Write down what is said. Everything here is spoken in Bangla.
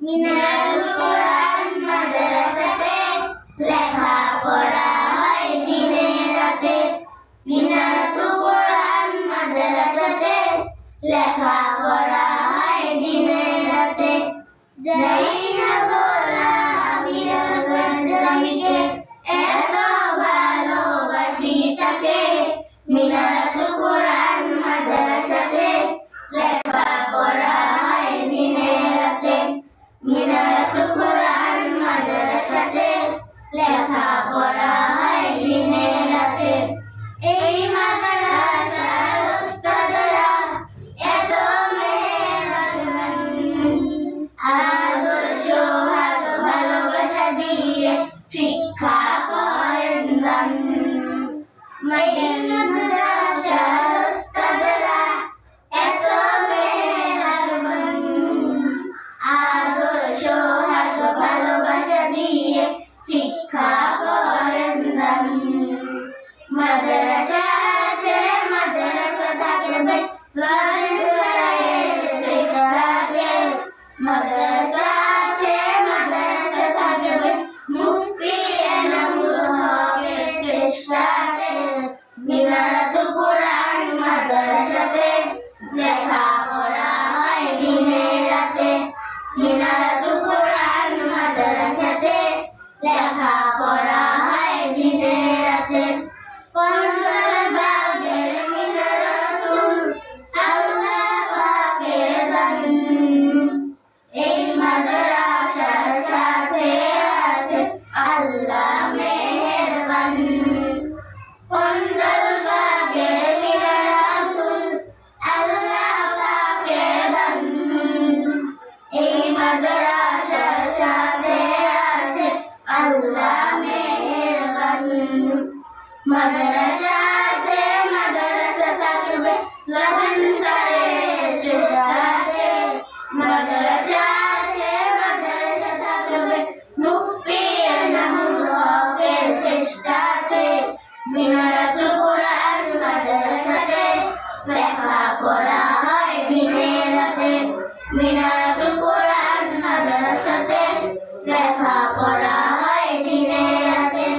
মিনারাতুল কোরআন মাদ্রাসাতে লেখাপড়া হয় দিনে রাতে। মিনারাতুল কোরআন মাদ্রাসাতে লেখাপড়া হয় দিনে রাতে। যাই লেখাপড়া হয় দিনে রাতে। এই মাদ্রাসার উস্তাদরা এত মেহনতমান আদর্শ হাত ভালোবাসা দিয়ে শিক্ষা করেন দান। মাদ্রাসার উস্তাদরা এত মেহনতমান আদর্শ হাত ভালোবাসা দিয়ে শিক্ষা করেন দান মাদ্রাসা আছে মাদ্রাসা থাকবে মাদ্রাসা আছে মাদ্রাসা লেখাপড়া হয় দিনে রাতে। বাগের মিনারাতুল আল্লাহ পাকের দান এই মাদ্রাসার সাথে আছে আল্লাহ মেহেরবান। কন্ডল বাগের মিনারাতুল আল্লাহ পাকের দান এই মাদ্রাসার মাদ্রাসা আছে মাদ্রাসা থাকবে লবণ সারে সাথে। মাদ্রাসা চেষ্টাতে। মিনারাতুল কোরআন মাদ্রাসাতে লেখা হয় দিনে রাতে। মিনারাতুল কোরআন মাদ্রাসাতে লেখা পড়া